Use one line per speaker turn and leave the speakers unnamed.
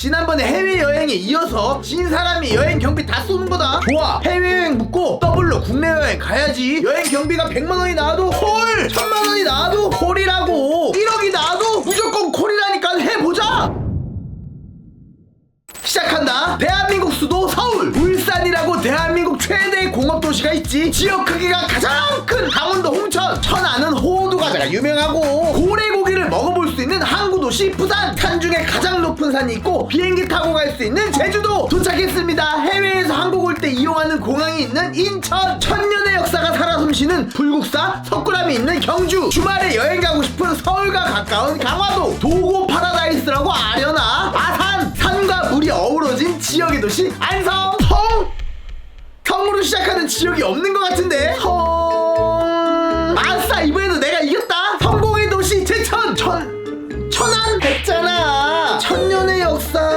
지난번에 해외여행에 이어서 진 사람이 여행 경비 다 쏘는 거다 좋아 해외여행 묻고 더블로 국내 여행 가야지 여행 경비가 100만원이 나와도 콜! 1000만원이 나와도 콜이라고 1억이 나와도 무조건 콜이라니까 해보자 시작한다. 대한민국 수도 서울. 울산이라고 대한민국 최대의 공업 도시가 있지. 지역 크기가 가장 큰 강원도 홍천. 천안은 호두 과자가 유명하고 고래고 기를 먹어볼 수 있는 항구 도시 부산. 산 중에 가장 높은 산이 있고 비행기 타고 갈 수 있는 제주도 도착했습니다. 해외에서 한국 올 때 이용하는 공항이 있는 인천. 천년의 역사가 살아 숨쉬는 불국사 석굴암이 있는 경주. 주말에 여행 가고 싶은 서울과 가까운 강화도. 도고 파라다이스라고 아려나. 아산. 산과 물이 어우러진 지역의 도시 안성 성 성으로 시작하는 지역이 없는 것 같은데 성 천안 됐잖아. 천년의 역사.